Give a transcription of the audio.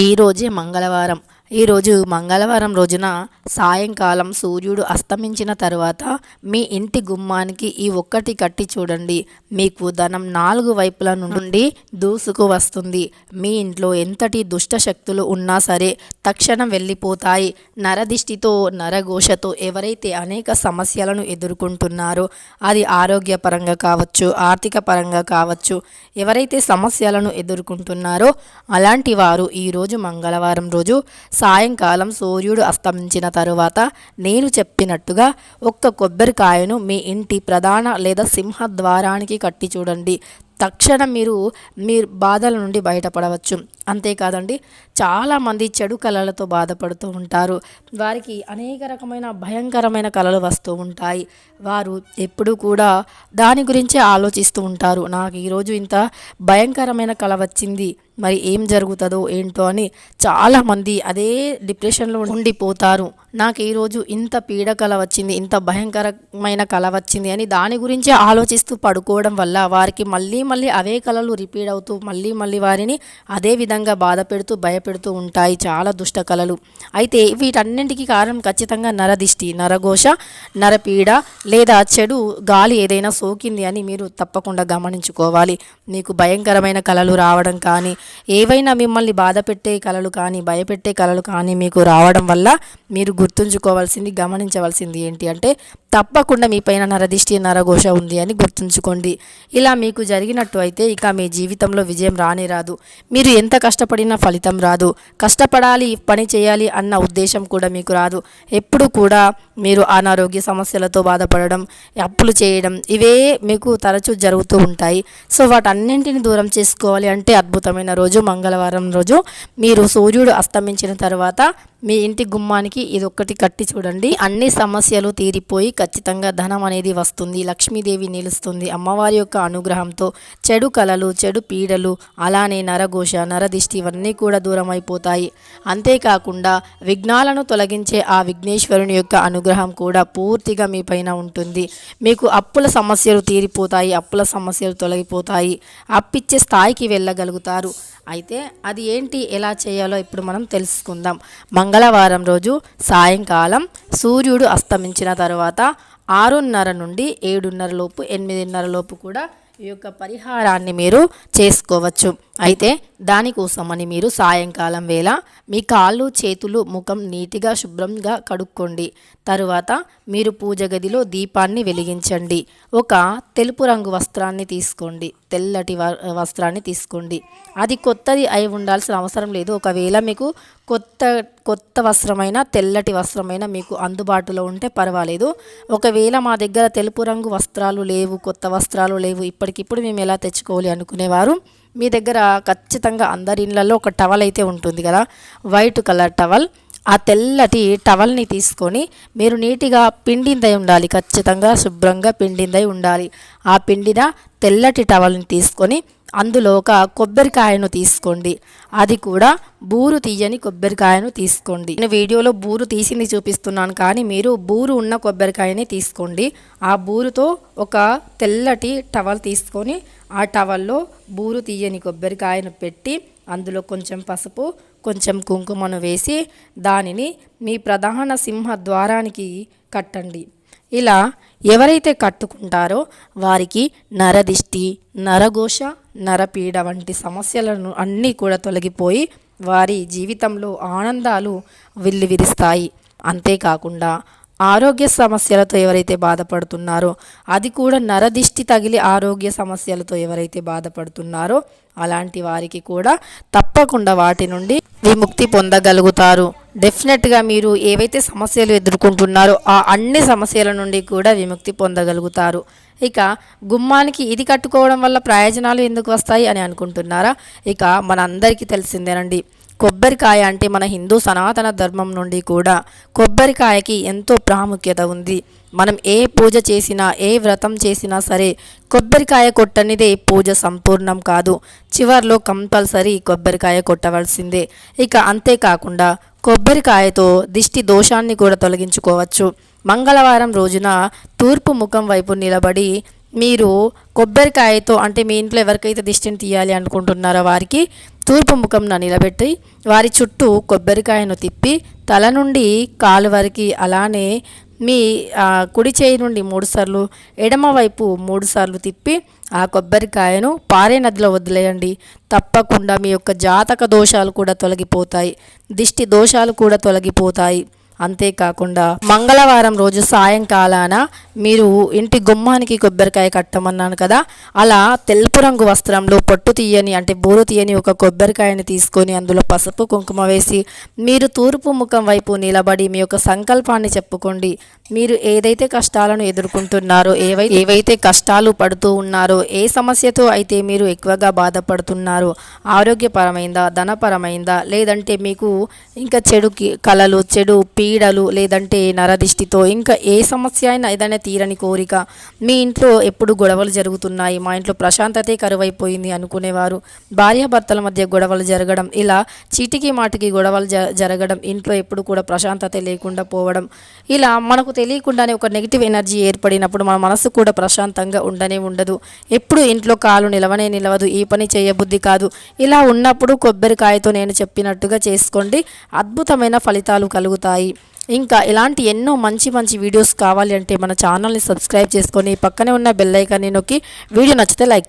ఈరోజే మంగళవారం. ఈరోజు మంగళవారం రోజున సాయంకాలం సూర్యుడు అస్తమించిన తర్వాత మీ ఇంటి గుమ్మానికి ఈ ఒక్కటి కట్టి చూడండి. మీకు ధనం నాలుగు వైపుల నుండి దూసుకు వస్తుంది. మీ ఇంట్లో ఎంతటి దుష్ట శక్తులు ఉన్నా సరే తక్షణం వెళ్ళిపోతాయి. నరదిష్టితో నరఘోషతో ఎవరైతే అనేక సమస్యలను ఎదుర్కొంటున్నారో అది ఆరోగ్యపరంగా కావచ్చు ఆర్థిక పరంగా కావచ్చు ఎవరైతే సమస్యలను ఎదుర్కొంటున్నారో అలాంటి వారు ఈరోజు మంగళవారం రోజు సాయంకాలం సూర్యుడు అస్తమించిన తరువాత నేను చెప్పినట్టుగా ఒక్క కొబ్బరికాయను మీ ఇంటి ప్రధాన లేదా సింహద్వారానికి కట్టి చూడండి. తక్షణం మీరు మీ బాధల నుండి బయటపడవచ్చు. అంతేకాదండి చాలామంది చెడు కళలతో బాధపడుతూ ఉంటారు. వారికి అనేక రకమైన భయంకరమైన కళలు వస్తూ ఉంటాయి. వారు ఎప్పుడూ కూడా దాని గురించే ఆలోచిస్తూ ఉంటారు. నాకు ఈరోజు ఇంత భయంకరమైన కళ వచ్చింది. మరి ఏం జరుగుతుందో ఏంటో అని చాలామంది అదే డిప్రెషన్లో ఉండిపోతారు. నాకు ఈరోజు ఇంత పీడ కళ వచ్చింది ఇంత భయంకరమైన కళ వచ్చింది అని దాని గురించే ఆలోచిస్తూ పడుకోవడం వల్ల వారికి మళ్ళీ మళ్ళీ అవే కళలు రిపీట్ అవుతూ మళ్ళీ మళ్ళీ వారిని అదే విధంగా బాధ పెడుతూ భయపెడుతూ ఉంటాయి. చాలా దుష్ట కళలు. అయితే వీటన్నింటికి కారణం ఖచ్చితంగా నరదిష్టి నరఘోష నరపీడ లేదా చెడు గాలి ఏదైనా సోకింది అని మీరు తప్పకుండా గమనించుకోవాలి. మీకు భయంకరమైన కళలు రావడం కానీ ఏవైనా మిమ్మల్ని బాధ పెట్టే కళలు కానీ భయపెట్టే కళలు కానీ మీకు రావడం వల్ల మీరు గుర్తుంచుకోవాల్సింది గమనించవలసింది ఏంటి అంటే తప్పకుండా మీ పైన నరదిష్టి నరఘోష ఉంది అని గుర్తుంచుకోండి. ఇలా మీకు జరిగిన జరిగినట్టు అయితే ఇక మీ జీవితంలో విజయం రానే రాదు. మీరు ఎంత కష్టపడినా ఫలితం రాదు. కష్టపడాలి పని చేయాలి అన్న ఉద్దేశం కూడా మీకు రాదు. ఎప్పుడు కూడా మీరు అనారోగ్య సమస్యలతో బాధపడడం అప్పులు చేయడం ఇవే మీకు తరచూ జరుగుతూ ఉంటాయి. సో వాటన్నింటిని దూరం చేసుకోవాలి అంటే అద్భుతమైన రోజు మంగళవారం రోజు. మీరు సూర్యుడు అస్తమించిన తర్వాత మీ ఇంటి గుమ్మానికి ఇది కట్టి చూడండి. అన్ని సమస్యలు తీరిపోయి ఖచ్చితంగా ధనం అనేది వస్తుంది. లక్ష్మీదేవి నిలుస్తుంది. అమ్మవారి యొక్క అనుగ్రహంతో చెడు కలలు చెడు పీడలు అలానే నరఘోష నరదిష్టి ఇవన్నీ కూడా దూరం అయిపోతాయి అంతేకాకుండా విఘ్నాలను తొలగించే ఆ విఘ్నేశ్వరుని యొక్క అనుగ్రహం కూడా పూర్తిగా మీ పైన ఉంటుంది. మీకు అప్పుల సమస్యలు తీరిపోతాయి అప్పుల సమస్యలు తొలగిపోతాయి. అప్పిచ్చే స్థాయికి వెళ్ళగలుగుతారు. అయితే అది ఏంటి ఎలా చేయాలో ఇప్పుడు మనం తెలుసుకుందాం. మంగళవారం రోజు సాయంకాలం సూర్యుడు అస్తమించిన తర్వాత ఆరున్నర నుండి ఏడున్నర లోపు ఎనిమిదిన్నర లోపు కూడా ఈ యొక్క పరిహారాన్ని మీరు చేసుకోవచ్చు. అయితే దానికోసమని మీరు సాయంకాలం వేళ మీ కాళ్ళు చేతులు ముఖం నీటిగా శుభ్రంగా కడుక్కోండి. తరువాత మీరు పూజ గదిలో దీపాన్ని వెలిగించండి. ఒక తెలుపు రంగు వస్త్రాన్ని తీసుకోండి. తెల్లటి వస్త్రాన్ని తీసుకోండి. అది కొత్తది అయి ఉండాల్సిన అవసరం లేదు. ఒకవేళ మీకు కొత్త కొత్త వస్త్రమైన తెల్లటి వస్త్రమైన మీకు అందుబాటులో ఉంటే పర్వాలేదు. ఒకవేళ మా దగ్గర తెలుపు రంగు వస్త్రాలు లేవు కొత్త వస్త్రాలు లేవు ఇప్పుడు మేము ఎలా తెచ్చుకోవాలి అనుకునేవారు మీ దగ్గర ఖచ్చితంగా అందరి ఇళ్ళల్లో ఒక టవల్ అయితే ఉంటుంది కదా వైట్ కలర్ టవల్. ఆ తెల్లటి టవల్ని తీసుకొని మీరు నీట్గా పిండిందై ఉండాలి ఖచ్చితంగా శుభ్రంగా పిండిందై ఉండాలి. ఆ పిండిన తెల్లటి టవల్ని తీసుకొని అందులో ఒక కొబ్బరికాయను తీసుకోండి. అది కూడా బూరు తీయని కొబ్బరికాయను తీసుకోండి. నేను వీడియోలో బూరు తీసింది చూపిస్తున్నాను కానీ మీరు బూరు ఉన్న కొబ్బరికాయని తీసుకోండి. ఆ బూరుతో ఒక తెల్లటి టవల్ తీసుకొని ఆ టవల్లో బూరు తీయని కొబ్బరికాయను పెట్టి అందులో కొంచెం పసుపు కొంచెం కుంకుమను వేసి దానిని మీ ప్రధాన సింహ ద్వారానికి కట్టండి. ఇలా ఎవరైతే కట్టుకుంటారో వారికి నరదిష్టి నరఘోష నరపీడ వంటి సమస్యలను అన్నీ కూడా తొలగిపోయి వారి జీవితంలో ఆనందాలు విల్లివిరిస్తాయి. అంతేకాకుండా ఆరోగ్య సమస్యలతో ఎవరైతే బాధపడుతున్నారో అది కూడా నరదిష్టి తగిలి ఆరోగ్య సమస్యలతో ఎవరైతే బాధపడుతున్నారో అలాంటి వారికి కూడా తప్పకుండా వాటి నుండి విముక్తి పొందగలుగుతారు. డెఫినెట్గా మీరు ఏవైతే సమస్యలు ఎదుర్కొంటున్నారో ఆ అన్ని సమస్యల నుండి కూడా విముక్తి పొందగలుగుతారు. ఇక గుమ్మానికి ఇది కట్టుకోవడం వల్ల ప్రయోజనాలు ఎందుకు వస్తాయి అని అనుకుంటున్నారా? ఇక మనందరికీ తెలిసిందేనండి. కొబ్బరికాయ అంటే మన హిందూ సనాతన ధర్మం నుండి కూడా కొబ్బరికాయకి ఎంతో ప్రాముఖ్యత ఉంది. మనం ఏ పూజ చేసినా ఏ వ్రతం చేసినా సరే కొబ్బరికాయ కొట్టనిదే పూజ సంపూర్ణం కాదు. చివర్లో కంపల్సరీ కొబ్బరికాయ కొట్టవలసిందే. ఇక అంతేకాకుండా కొబ్బరికాయతో దిష్టి దోషాన్ని కూడా తొలగించుకోవచ్చు. మంగళవారం రోజున తూర్పు ముఖం వైపు నిలబడి మీరు కొబ్బరికాయతో అంటే మీ ఇంట్లో ఎవరికైతే దిష్టిని తీయాలి అనుకుంటున్నారో వారికి తూర్పు ముఖంన నిలబెట్టి వారి చుట్టూ కొబ్బరికాయను తిప్పి తల నుండి కాలు వరకు అలానే మీ కుడి చేయి నుండి మూడు సార్లు ఎడమ వైపు మూడు సార్లు తిప్పి ఆ కొబ్బరికాయను పారే నదిలో వదిలేయండి. తప్పకుండా మీ యొక్క జాతక దోషాలు కూడా తొలగిపోతాయి. దిష్టి దోషాలు కూడా తొలగిపోతాయి. అంతేకాకుండా మంగళవారం రోజు సాయంకాలాన మీరు ఇంటి గుమ్మానికి కొబ్బరికాయ కట్టమన్నాను కదా అలా తెలుపు రంగు వస్త్రంలో పొట్టు తీయని అంటే బోరు తీయని ఒక కొబ్బరికాయని తీసుకొని అందులో పసుపు కుంకుమ వేసి మీరు తూర్పు ముఖం వైపు నిలబడి మీ యొక్క సంకల్పాన్ని చెప్పుకోండి. మీరు ఏదైతే కష్టాలను ఎదుర్కొంటున్నారో ఏవై ఏవైతే కష్టాలు పడుతూ ఉన్నారో ఏ సమస్యతో అయితే మీరు ఎక్కువగా బాధపడుతున్నారో ఆరోగ్యపరమైందా ధనపరమైందా లేదంటే మీకు ఇంకా చెడుకి కలలు చెడు పీడలు లేదంటే నరదిష్టితో ఇంకా ఏ సమస్య అయినా ఏదైనా తీరని కోరిక మీ ఇంట్లో ఎప్పుడు గొడవలు జరుగుతున్నాయి మా ఇంట్లో ప్రశాంతతే కరువైపోయింది అనుకునేవారు. భార్యాభర్తల మధ్య గొడవలు జరగడం ఇలా చీటికి మాటికి గొడవలు జ జరగడం ఇంట్లో ఎప్పుడు కూడా ప్రశాంతత లేకుండా పోవడం ఇలా మనకు తెలియకుండానే ఒక నెగిటివ్ ఎనర్జీ ఏర్పడినప్పుడు మన మనసు కూడా ప్రశాంతంగా ఉండనే ఉండదు. ఎప్పుడు ఇంట్లో కాలు నిలవనే నిలవదు ఈ పని చేయబుద్ధి కాదు. ఇలా ఉన్నప్పుడు కొబ్బరికాయతో నేను చెప్పినట్టుగా చేసుకోండి అద్భుతమైన ఫలితాలు కలుగుతాయి. ఇంకా ఇలాంటి ఎన్నో మంచి మంచి వీడియోస్ కావాలి అంటే మన ఛానల్ని సబ్స్క్రైబ్ చేసుకొని పక్కనే ఉన్న బెల్ ఐకాన్ని నొక్కి వీడియో నచ్చితే లైక్ చేయండి.